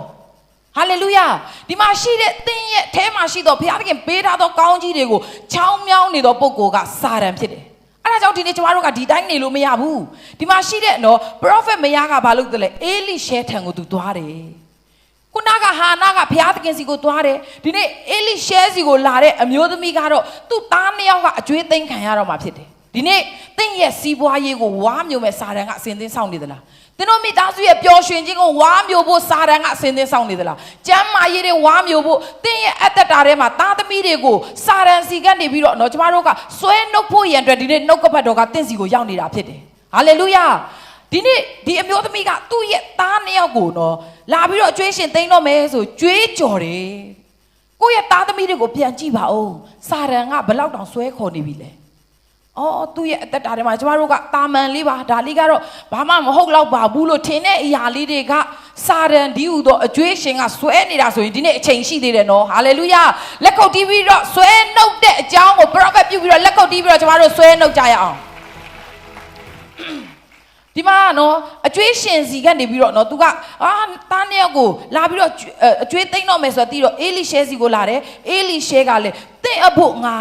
ဟာလေလုယာဒီမှာရှိတဲ့တင့်ရဲ့အထဲမှာရှိသောဘုရားသခင်ပေးထားသောကောင်းကြီးတွေကိုချောင်းမြောင်းနေသောပုဂ္ဂိုလ်ကစာတန်ဖြစ်တယ်အဲ့ဒါကြောင့်ဒီနေ့ကျမတို့ကဒီတိုင်းနေလို့မရဘူးဒီမှာရှိတဲ့နော် prophet မယားကဘာလုပ်တယ်လဲအေလိရှဲထံကိုသူသွားတယ်ခုနကဟာနာကဘုရားသခင်စီကိုသွားတယ်ဒီနေ့အေလိရှဲစီကိုလာတဲ့အမျိုးသမီးကတော့သူ့သားနှစ်ယောက်ကအကျွေးသိမ်းခံရတော့မှာဖြစ်တယ် ဒီနေ့တင့်ရဲ့စီးပွားရေးကိုဝါမျိုးမဲ့စာတန်ကအစင်သင်းဆောင်နေသလားသင်တို့မိသားစုရဲ့ပျော်ရွှင်ခြင်းကိုဝါမျိုးဖို့စာတန်ကအစင်သင်းဆောင်နေသလားကျမ်းမာရေးတွေဝါမျိုးဖို့တင့်ရဲ့အသက်တာထဲမှာသားသမီးတွေကိုစာတန်စီကနေပြီးတော့နော်ကျမတို့ကဆွဲနှုတ်ဖို့ရန်အတွက်ဒီနေ့နှုတ်ကပတ်တော်ကတင့်စီကိုရောက်နေတာဖြစ်တယ်ဟာလေလုယာဒီနေ့ဒီအမျိုးသမီးကသူ့ရဲ့သားနှစ်ယောက်ကိုနော်လာပြီးတော့အကျွေးရှင်သိမ်းတော့မယ်ဆိုကြွေးကြော်တယ်ကိုယ့်ရဲ့သားသမီးတွေကိုပြန်ကြည့်ပါဦးစာတန်ကဘယ်လောက်တောင်ဆွဲခေါ်နေပြီလဲ အော်သူ့ရဲ့အသက်တာထဲမှာကျမတို့ကတာမန်လေးပါဒါလေးကတော့ဘာမှမဟုတ်တော့ပါဘူးလို့ထင်တဲ့အရာလေးတွေကစာရန်ဒီဟူသောအကျွေးရှင်ကဆွဲနေတာဆိုရင်ဒီနေ့အချိန်ရှိသေးတယ်နော်ဟာလေလုယာလက်ခုပ်တီးပြီးတော့ဆွဲနှုတ်တဲ့အကြောင်းကို prophet ပြုပြီးတော့လက်ခုပ်တီးပြီးတော့ကျမတို့ဆွဲနှုတ်ကြရအောင်ဒီမှာနော်အကျွေးရှင်စီကနေပြီးတော့နော်သူကအာတားနှစ်ယောက်ကိုလာပြီးတော့အကျွေးသိမ့်တော့မယ်ဆိုတော့တီးတော့အေလီရှဲစီကိုလာတယ်အေလီရှဲကလည်းတင့်အဖို့ငါ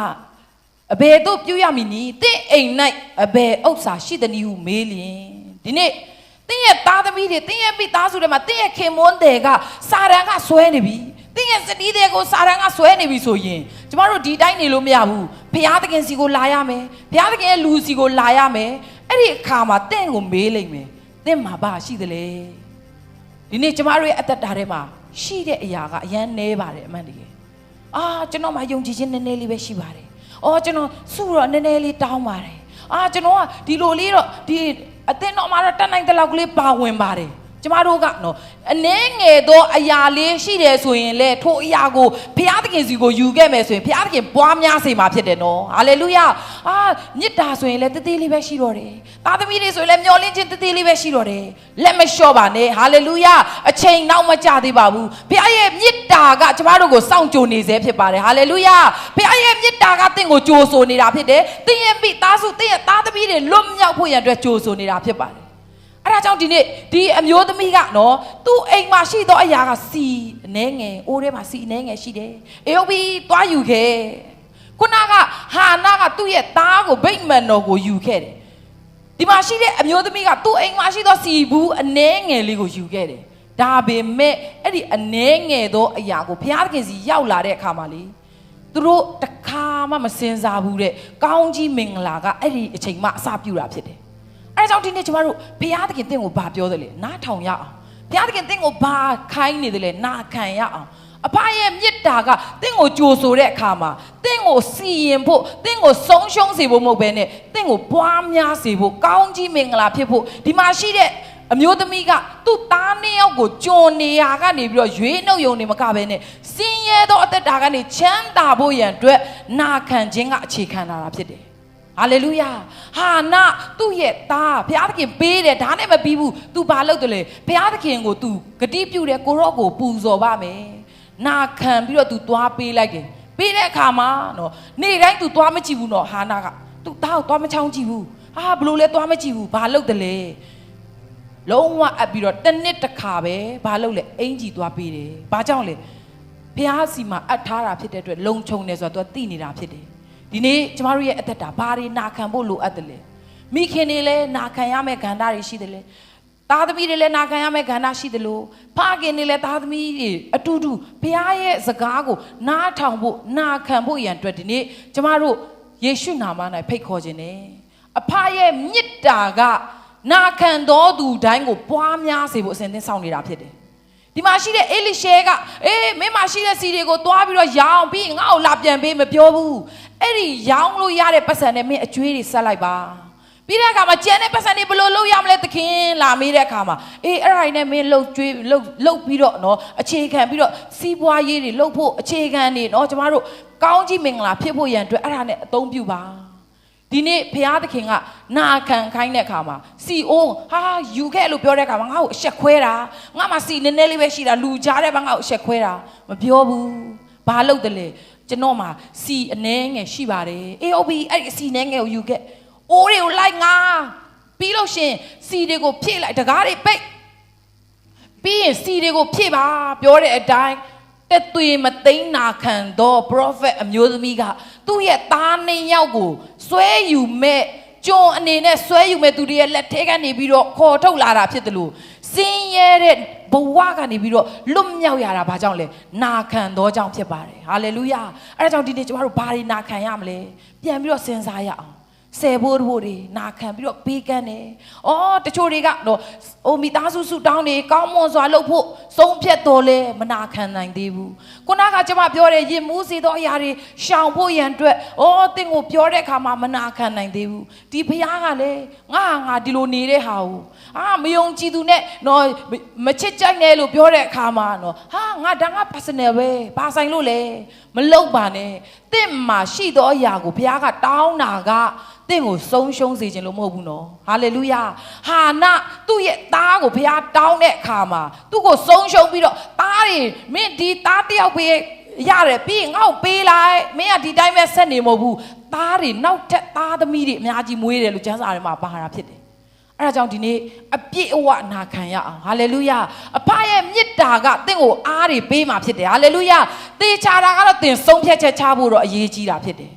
အဘယ်တို့ပြုရမည်နီတင့်အိမ်၌အဘယ်ဥစ္စာရှိသည်နည်းဟုမေးလျင်ဒီနေ့တင့်ရဲ့သားသမီးတွေတင့်ရဲ့မိသားစုတွေမှာတင့်ရဲ့ခင်မွန်းတွေကစာရန်ကဆွဲနေပြီတင့်ရဲ့စတီးတွေကိုစာရန်ကဆွဲနေပြီဆိုရင်ကျမတို့ဒီတိုင်းနေလို့မရဘူးဘုရားသခင်စီကိုလာရမယ်ဘုရားသခင်ရဲ့လူစီကိုလာရမယ်အဲ့ဒီအခါမှာတင့်ကိုမေးလိုက်မယ်တင့်မှာဘာရှိသလဲဒီနေ့ကျမတို့ရဲ့အသက်တာထဲမှာရှိတဲ့အရာကအရန်နေပါတယ်အမှန်တကယ်အာကျွန်တော်မှယုံကြည်ခြင်းနည်းနည်းလေးပဲရှိပါတယ်။ အော်ကျွန်တော်စုတော့နည်းနည်းလေးတောင်းပါတယ်။အာကျွန်တော်ကဒီလိုလေးတော့ဒီအသင်းတော်မှာတော့တတ်နိုင်တဲ့လောက်ကလေးပါဝင်ပါတယ်။ ကျမတို့ကနော်အနှဲငယ်သောအရာလေးရှိတယ်ဆိုရင်လေထိုအရာကိုဘုရားသခင်စီကိုယူခဲ့မယ်ဆိုရင်ဘုရားသခင်ပွားများစေမှာဖြစ်တယ်နော်ဟာလေလုယာအာမေတ္တာဆိုရင်လည်းတသေးလေးပဲရှိတော့တယ်သားသမီးတွေဆိုရင်လည်းမျောလင့်ခြင်းတသေးလေးပဲရှိတော့တယ်လက်မလျှော့ပါနဲ့ဟာလေလုယာအချိန်နောက်မကြသေးပါဘူးဘုရားရဲ့မေတ္တာကကျမတို့ကိုစောင့်ကြိုနေစေဖြစ်ပါတယ်ဟာလေလုယာဘုရားရဲ့မေတ္တာကတင့်ကိုကြိုဆိုနေတာဖြစ်တယ်တင်းရဲ့မိသားစုတင်းရဲ့သားသမီးတွေလွတ်မြောက်ဖို့ရန်အတွက်ကြိုဆိုနေတာဖြစ်ပါတယ် အဲ့ဒါကြောင့်ဒီနေ့ဒီအမျိုးသမီးကနော်သူ့အိမ်မှာရှိသောအရာကစီအနှဲငယ်အိုးထဲမှာစီအနှဲငယ်ရှိတယ်အေယုတ်ပြီးသွားယူခဲ့ခုနကဟာနာကသူ့ရဲ့သားကိုဗိတ်မန်တော်ကိုယူခဲ့တယ်ဒီမှာရှိတဲ့အမျိုးသမီးကသူ့အိမ်မှာရှိသောစီဘူးအနှဲငယ်လေးကိုယူခဲ့တယ်ဒါပေမဲ့အဲ့ဒီအနှဲငယ်သောအရာကိုဘုရားသခင်စီရောက်လာတဲ့အခါမှာလေသူတို့တခါမှမစင်စားဘူးတဲ့ကောင်းကြီးမင်္ဂလာကအဲ့ဒီအချိန်မှအစပြုတာဖြစ်တယ် အဲဒါကြောင့်ဒီနေ့ကျမတို့ဘုရားသခင်တင့်ကိုဘာပြောတယ်လဲနားထောင်ရအောင်ဘုရားသခင်တင့်ကိုဘာခိုင်းနေတယ်လဲနာခံရအောင်အဖရဲ့မေတ္တာကတင့်ကိုကြိုဆိုတဲ့အခါမှာတင့်ကိုစီရင်ဖို့တင့်ကိုဆုံးရှုံးစေဖို့မဟုတ်ဘဲနဲ့တင့်ကိုပွားများစေဖို့ကောင်းကြီးမင်္ဂလာဖြစ်ဖို့ဒီမှာရှိတဲ့အမျိုးသမီးကသူ့သားနှစ်ယောက်ကိုကြုံနေရကနေပြီးတော့ရွေးနှုတ်ယုံနေမကဘဲနဲ့စင်းရဲသောအသက်တာကနေချမ်းသာဖို့ရန်အတွက်နာခံခြင်းကအခြေခံလာတာဖြစ်တယ် ဟာလေလုယာဟာနာသူ့ရဲ့သားဘုရားသခင်ပေးတယ်ဒါနဲ့မပြီးဘူး तू ဘာလုပ်တယ်လဲဘုရားသခင်ကို तू ဂတိပြုတယ်ကိုရော့ကိုပူဇော်ပါမယ်နာခံပြီးတော့ तू သွားပေးလိုက်တယ်ပေးတဲ့အခါမှာနော်နေ့တိုင်း तू သွားမကြည့်ဘူးနော်ဟာနာက तू သားကိုသွားမချောင်းကြည့်ဘူးဟာဘလို့လဲသွားမကြည့်ဘူးဘာလုပ်တယ်လဲလုံးဝအပ်ပြီးတော့တစ်နှစ်တစ်ခါပဲဘာလုပ်လဲအင်ကြီးသွားပေးတယ်ဘာကြောင့်လဲ ဘုရားစီမှာအပ်ထားတာဖြစ်တဲ့အတွက်လုံခြုံတယ်ဆိုတော့ तू သိနေတာဖြစ်တယ် ဒီနေ့ကျမတို့ရဲ့အသက်တာဘာတွေနာခံဖို့လိုအပ်တယ်လဲမိခင်တွေလည်းနာခံရမယ့်ကဏ္ဍတွေရှိတယ်လေသားသမီးတွေလည်းနာခံရမယ့်ကဏ္ဍရှိတယ်လို့ဖခင်တွေလည်းသားသမီးတွေအတူတူဘုရားရဲ့စကားကိုနားထောင်ဖို့နာခံဖို့ရန်အတွက်ဒီနေ့ကျမတို့ယေရှုနာမ၌ဖိတ်ခေါ်ခြင်းနဲ့အဖရဲ့မေတ္တာကနာခံတော်သူတိုင်းကိုပွားများစေဖို့အစဉ်သင်းဆောင်နေတာဖြစ်တယ် ဒီမှာရှိတဲ့အေလိရှဲကအေးမင်းမရှိတဲ့စီတွေကိုသွားပြီးတော့ရောင်းပြီးငါ့ကိုလာပြန်ပေးမပြောဘူးအဲ့ဒီရောင်းလို့ရတဲ့ပတ်စံနဲ့မင်းအကျွေးတွေဆက်လိုက်ပါပြီးတဲ့အခါမှာကျန်တဲ့ပတ်စံတွေဘယ်လိုလုပ်ရမလဲသခင်လာမေးတဲ့အခါမှာအေးအဲ့ဒါတွေနဲ့မင်းလှုပ်ကျွေးလှုပ်လှုပ်ပြီးတော့နော်အခြေခံပြီးတော့စီးပွားရေးတွေလှုပ်ဖို့အခြေခံတွေနော်ကျမတို့ကောင်းကြီးမင်္ဂလာဖြစ်ဖို့ရန်အတွက်အဲ့ဒါနဲ့အသုံးပြုပါ ဒီနေ့ဘုရားသခင်ကနာခံခိုင်းတဲ့အခါမှာစီအိုးဟာယူခဲ့လို့ပြောတဲ့အခါမှာငါ့ကိုအဆက်ခွဲတာငါမှစီနည်းနည်းလေးပဲရှိတာလူကြားတဲ့ဘငါ့ကိုအဆက်ခွဲတာမပြောဘူးဘာလို့တလဲကျွန်တော်မှာစီအနှဲငယ်ရှိပါတယ်အေးဟုတ်ပြီအဲ့ဒီစီနှဲငယ်ကိုယူခဲ့အိုးတွေကိုလိုက်ငါပြီးလို့ရှရင်စီတွေကိုဖြည့်လိုက်တကားတွေပိတ်ပြီးရင်စီတွေကိုဖြည့်ပါပြောတဲ့အတိုင်း တက်သွေမသိမ့်နာခံသော prophet အမျိုးသမီးကသူ့ရဲ့သားနှစ်ယောက်ကိုဆွဲယူမဲ့ကြုံအနေနဲ့ဆွဲယူမဲ့သူတွေရဲ့လက်ထဲကနေပြီးတော့ခေါ်ထုတ်လာတာဖြစ်တယ်လို့စင်းရဲတဲ့ဘဝကနေပြီးတော့လွတ်မြောက်ရတာဘာကြောင့်လဲနာခံသောကြောင့်ဖြစ်ပါတယ်ဟာလေလုယာအဲ့ဒါကြောင့်ဒီနေ့ကျမတို့ဘာတွေနာခံရမလဲပြန်ပြီးတော့စဉ်းစားရအောင် ဆယ်ဖို့တို့တွေနာခံပြီးတော့ပေးကမ်းတယ်။အော်တချို့တွေကတော့အိုမိသားစုစုတောင်းနေကောင်းမွန်စွာလုပ်ဖို့ဆုံးဖြတ်တော်လဲမနာခံနိုင်သေးဘူး။ ခုနကကျွန်မပြောတဲ့ရင်မူးစေသောအရာတွေရှောင်ဖို့ရန်အတွက်အော်တင်းကိုပြောတဲ့အခါမှာမနာခံနိုင်သေးဘူး။ဒီဖခင်ကလည်းငါဟာငါဒီလိုနေတဲ့ဟာကိုအာမယုံကြည်သူနဲ့နော်မချစ်ကြိုက်နဲ့လို့ပြောတဲ့အခါမှာနော်ဟာငါဒါငါ personal ပဲဘာဆိုင်လို့လဲမလုပ်ပါနဲ့တင့်မှာရှိသောအရာကိုဘုရားကတောင်းတာကတင့်ကိုဆုံးရှုံးစေခြင်းလို့မဟုတ်ဘူးနော်ဟာလေလုယာဟာနာသူ့ရဲ့သားကိုဘုရားတောင်းတဲ့အခါမှာသူ့ကိုဆုံးရှုံးပြီးတော့သားတွေမင်းဒီသားတစ်ယောက်ပဲရတယ်ပြီးရင်ငါ့ကိုပေးလိုက်မင်းကဒီတိုင်းပဲဆက်နေမဟုတ်ဘူးသားတွေနောက်ထပ်သားသမီးတွေအများကြီးမွေးတယ်လို့ကျမ်းစာထဲမှာပါတာဖြစ်တယ်အဲ့ဒါကြောင့်ဒီနေ့အပြည့်အဝနာခံရအောင်ဟာလေလုယာအဖရဲ့မေတ္တာကတင့်ကိုအားတွေပေးမှာဖြစ်တယ်ဟာလေလုယာသေချာတာကတော့တင်ဆုံးဖြတ်ချက်ချဖို့တော့အရေးကြီးတာဖြစ်တယ်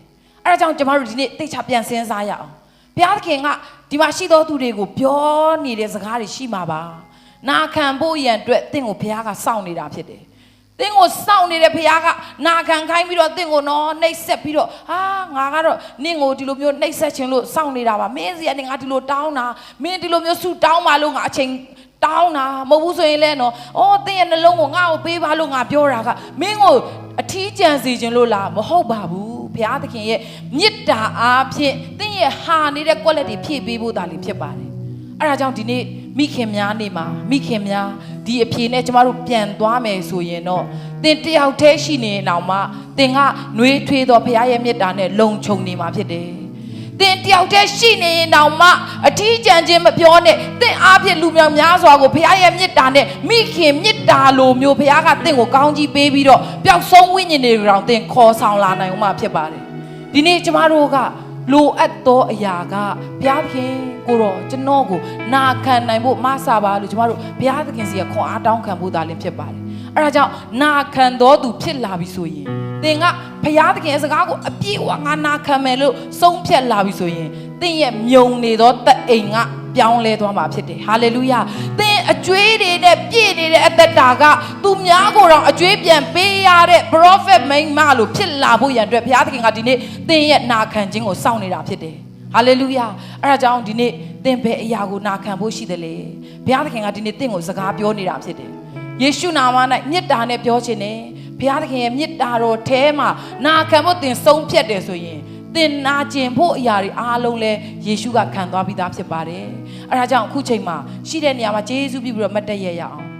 အဲ့ဒါကြောင့်ကျမတို့ဒီနေ့သေချာပြန်စဉ်းစားရအောင်ဘုရားသခင်ကဒီမှာရှိသောသူတွေကိုပြောနေတဲ့စကားတွေရှိမှာပါနာခံဖို့ရန်အတွက်တင့်ကိုဘုရားကစောင့်နေတာဖြစ်တယ် သင်ကိုစောင့်နေတဲ့ဖခင်ကနာခံခိုင်းပြီးတော့သင်ကိုနော်နှိပ်ဆက်ပြီးတော့ဟာငါကတော့နင့်ကိုဒီလိုမျိုးနှိပ်ဆက်ခြင်းလို့စောင့်နေတာပါမင်းစီကနေငါဒီလိုတောင်းတာမင်းဒီလိုမျိုးဆူတောင်းပါလို့ငါအချိန်တောင်းတာမဟုတ်ဘူးဆိုရင်လည်းနော်အော်သင်ရဲ့နှလုံးကိုငါ့ကိုပေးပါလို့ငါပြောတာကမင်းကိုအထီးကျန်စီခြင်းလို့လားမဟုတ်ပါဘူးဘုရားသခင်ရဲ့မေတ္တာအားဖြင့်သင်ရဲ့ဟာနေတဲ့ quality ဖြည့်ပေးဖို့တာလေးဖြစ်ပါတယ်အဲ့ဒါကြောင့်ဒီနေ့မိခင်များနေမှာမိခင်များ ဒီအဖြေနဲ့ကျမတို့ပြန်သွားမယ်ဆိုရင်တော့သင်တယောက်တည်းရှိနေအောင်မှသင်ကနှွေးထွေးသောဘုရားရဲ့မေတ္တာနဲ့လုံခြုံနေမှာဖြစ်တယ်။သင်တယောက်တည်းရှိနေရင်တောင်မှအထီးကျန်ခြင်းမပြောနဲ့သင်အားဖြင့်လူမြောင်များစွာကိုဘုရားရဲ့မေတ္တာနဲ့မိခင်မေတ္တာလိုမျိုးဘုရားကသင်ကိုကောင်းကြီးပေးပြီးတော့ပျောက်ဆုံးဝိညာဉ်တွေတောင်သင်ခေါ်ဆောင်လာနိုင်အောင်မှဖြစ်ပါတယ်။ဒီနေ့ကျမတို့က လိုအပ်သောအရာကဘုရားသခင်ကိုတော့ကျွန်တော်ကိုနာခံနိုင်ဖို့မဆာပါလို့ကျမတို့ဘုရားသခင်စီကခွန်အားတောင်းခံဖို့ဒါလည်းဖြစ်ပါတယ်။အဲဒါကြောင့်နာခံတော်သူဖြစ်လာပြီဆိုရင်သင်ကဘုရားသခင်ရဲ့စကားကိုအပြည့်အဝငါနာခံမယ်လို့ဆုံးဖြတ်လာပြီဆိုရင်သင်ရဲ့မြုံနေသောတအိမ်က ပြောင်းလဲသွားမှာဖြစ်တယ်။ဟာလေလုယာ။သင်အကျွေးတွေနဲ့ပြည့်နေတဲ့အသက်တာကသူများကိုတော့အကျွေးပြန်ပေးရတဲ့ prophet မိန်းမလို့ဖြစ်လာဖို့ရန်အတွက်ဘုရားသခင်ကဒီနေ့သင်ရဲ့နာခံခြင်းကိုစောင့်နေတာဖြစ်တယ်။ဟာလေလုယာ။အဲဒါကြောင့်ဒီနေ့သင်ဘယ်အရာကိုနာခံဖို့ရှိတယ်လဲ။ဘုရားသခင်ကဒီနေ့သင်ကိုစကားပြောနေတာဖြစ်တယ်။ယေရှုနာမ၌မေတ္တာနဲ့ပြောခြင်းနဲ့ဘုရားသခင်ရဲ့မေတ္တာတော်ထဲမှာနာခံဖို့သင်ဆုံးဖြတ်တယ်ဆိုရင် သင်နာကျင်ဖို့အရာတွေအားလုံးလဲယေရှုကခံသွားပြီးသားဖြစ်ပါတယ်။အဲဒါကြောင့်အခုချိန်မှာရှိတဲ့နေရာမှာယေရှုပြုပြီးတော့မတ်တည့်ရရအောင်